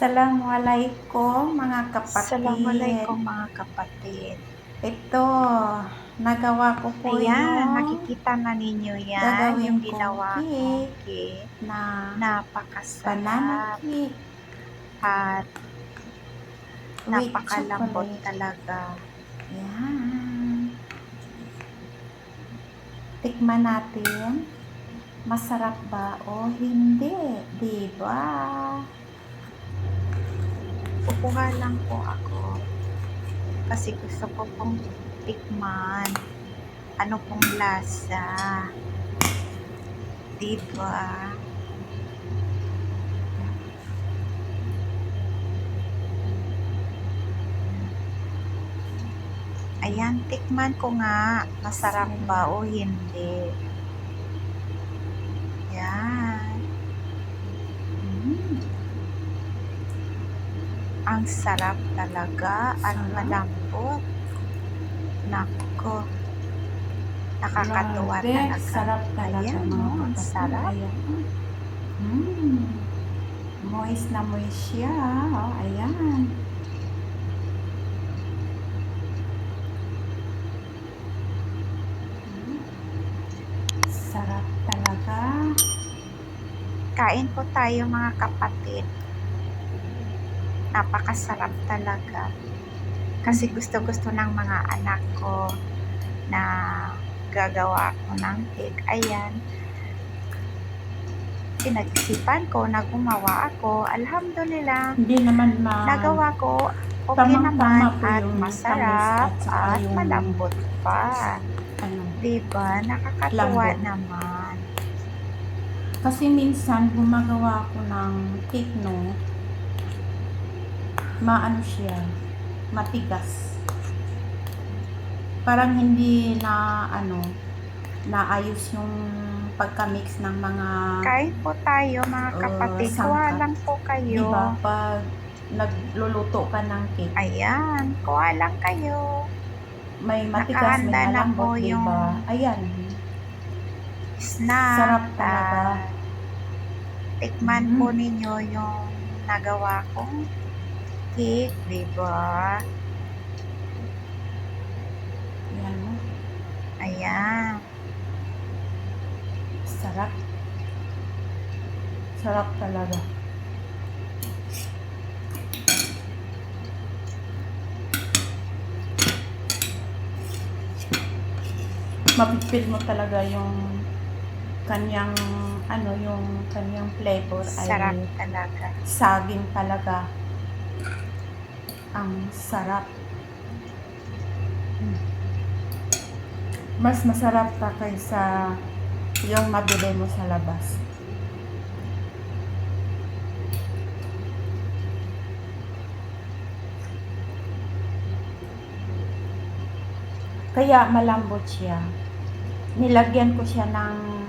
Assalamualaikum mga kapatid. Assalamualaikum mga kapatid. Ito, nagawa ko po Ayan, yung nakikita na ninyo yan, yung ginawa kong cake. na banana Napakasarap cake at napakalambot talaga. Yan. Tikman natin. Masarap ba o hindi? Diba? Kukuha lang po ako kasi gusto ko pong tikman ano pong lasa. Diba? Ayan, tikman ko nga. Masarap ba o hindi? Yan. Mm. Ang sarap talaga. Ang malambot. Nako. Nakakatuwa Grabe, talaga. Sarap talaga Ayan, no, ang sarap. Mm. Moist na moist siya. Oh, ayan. Sarap talaga. Kain po tayo mga kapatid. Napakasarap talaga. Kasi gusto-gusto ng mga anak ko na gagawa ko ng cake. Ayan. Pinag-isipan ko na gumawa ako. Alhamdulillah. Hindi naman ma... Nagawa ko okay Tamang-tama naman po at masarap at at malambot pa. Ano, Diba? Nakakatuwa Lambot. naman. Kasi minsan gumagawa ako ng cake no, maano siya, matigas. Parang hindi na ano, naayos yung pagka-mix ng mga, Kain po tayo mga Uh, kapatid. sangkap. Kuha lang po kayo. ba, pag nagluluto ka ng cake, Ayan, kuha lang kayo. may matigas, nakahanda may na po malambot, di yung ba? Ayan, Snack. Sarap talaga. Tikman Mhm. po ninyo yung nagawa kong cake, di ba? ayan? Ayan. sarap. Sarap talaga. Mapipil mo talaga yung kanyang ano yung kanyang flavor Sarap ay talaga. saging talaga. Ang sarap. Mas masarap pa kaysa yung mabili mo sa labas. Kaya malambot siya. Nilagyan ko siya ng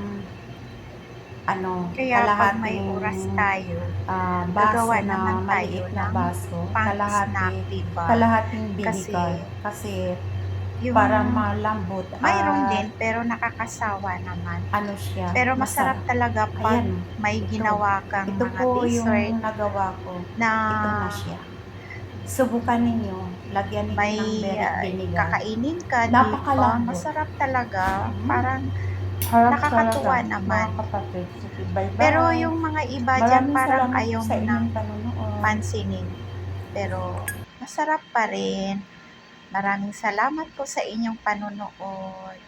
ano, Kaya pag may oras tayo, ah, baso na naman tayo na baso, kalahati, kalahating Kasi, vinegar. Kasi, Yung para malambot. mayroon at din, pero nakakasawa naman. Ano siya. Pero masarap talaga pag Ayan. may ginawa kang Ito mga po dessert yung nagawa ko. na Ito na siya. Subukan ninyo. Lagyan ninyo may ng berry uh, vinegar. kakainin ka? Napakalambot. Masarap talaga. Mhm. Parang, Harap nakakatuwa talaga, naman. Kapatid. Sige, bye-bye. pero yung mga iba dyan, Maraming parang ayaw sa nang pansinin. Pero, masarap pa rin. Maraming salamat po sa inyong panonood.